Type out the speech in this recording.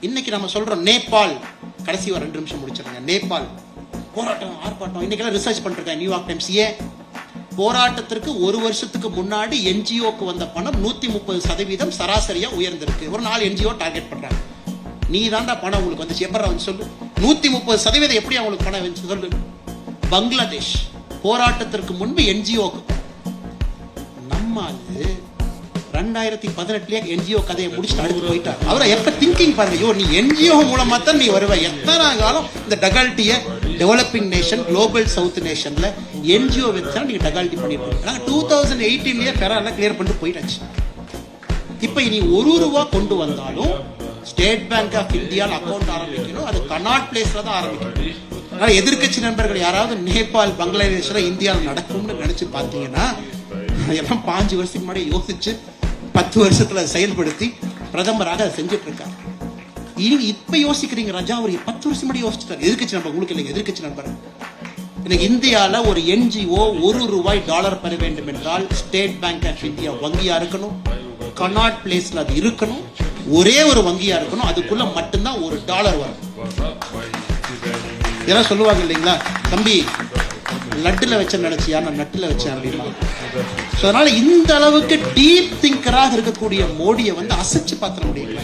இன்னைக்கு நம்ம சொல்றோம் நேபாள் கடைசி ஒரு ரெண்டு நிமிஷம் முடிச்சிருங்க. நேபாள் போராட்டம் ஆர்ப்பாட்டம். இன்னைக்கெல்லாம் ரிசர்ச் பண்ணிருக்கேன் நியூயார்க் டைம்ஸ் ஏன் போராட்டத்திற்கு ஒரு வருஷத்துக்கு முன்னாடி என்ஜிஓக்கு வந்த பணம் நூத்தி முப்பது சதவீதம் சராசரியா உயர்ந்திருக்கு. ஒரு நாலு என்ஜிஓ டார்கெட் பண்றாங்க. நீ தாண்டா பணம் உங்களுக்கு வந்துச்சு. எப்படா வந்து சொல்லு? நூத்தி முப்பது சதவீதம் எப்படி அவங்களுக்கு பணம் வந்து சொல்லு? பங்களாதேஷ் போராட்டத்திற்கு முன்பு என்ஜிஓக்கு. நம்ம அது ரெண்டாயிரத்தி பதினெட்டுலயே என்ஜிஓ கதையை முடிச்சுட்டு அடுத்து போயிட்டார். அவரை எப்ப திங்கிங் பாருங்க ஐயோ நீ என்ஜிஓ மூலமா தான் நீ வருவ. எத்தனை காலம் இந்த டகால்ட்டிய டெவலப்பிங் நேஷன் குளோபல் சவுத் நேஷன்ல என்ஜிஓ வச்சா நீங்க டகால்ட்டி பண்ணிருக்கீங்க நாங்க டூ தௌசண்ட் எயிட்டீன்லயே பெறால கிளியர் பண்ணிட்டு போயிட்டாச்சு. இப்ப இனி ஒரு ரூபா கொண்டு வந்தாலும் ஸ்டேட் பேங்க் ஆஃப் இந்தியால அக்கௌண்ட் ஆரம்பிக்கணும். அது கனாட் பிளேஸ்ல தான் ஆரம்பிக்கணும். அதனால எதிர்க்கட்சி நண்பர்கள் யாராவது நேபாள் பங்களாதேஷ்ல இந்தியாவில் நடக்கும்னு நினைச்சு பார்த்தீங்கன்னா எல்லாம் பாஞ்சு வருஷத்துக்கு முன்னாடி யோசிச்சு பத்து வருஷத்துல செயல்படுத்தி பிரதமராக அதை செஞ்சுட்டு இருக்காரு இனி இப்ப யோசிக்கிறீங்க ராஜா அவர் பத்து வருஷம் முன்னாடி யோசிச்சிட்டாரு. எதிர்கட்சி நம்ம உங்களுக்கு இல்லை எதிர்கட்சி நம்பர் இன்னைக்கு இந்தியால ஒரு என்ஜிஓ ஒரு ரூபாய் டாலர் பெற வேண்டும் என்றால் ஸ்டேட் பேங்க் ஆஃப் இந்தியா வங்கியா இருக்கணும் கனாட் பிளேஸ்ல அது இருக்கணும் ஒரே ஒரு வங்கியா இருக்கணும் அதுக்குள்ள மட்டும்தான் ஒரு டாலர் வரும். இதெல்லாம் சொல்லுவாங்க இல்லைங்களா? தம்பி லட்டில் வச்ச நினைச்சியா? நான் நட்டுல வச்சேன் அப்படின்னா ஸோ அதனால இந்த அளவுக்கு டீப் திங்கராக இருக்கக்கூடிய மோடியை வந்து அசைச்சு பார்த்துட முடியல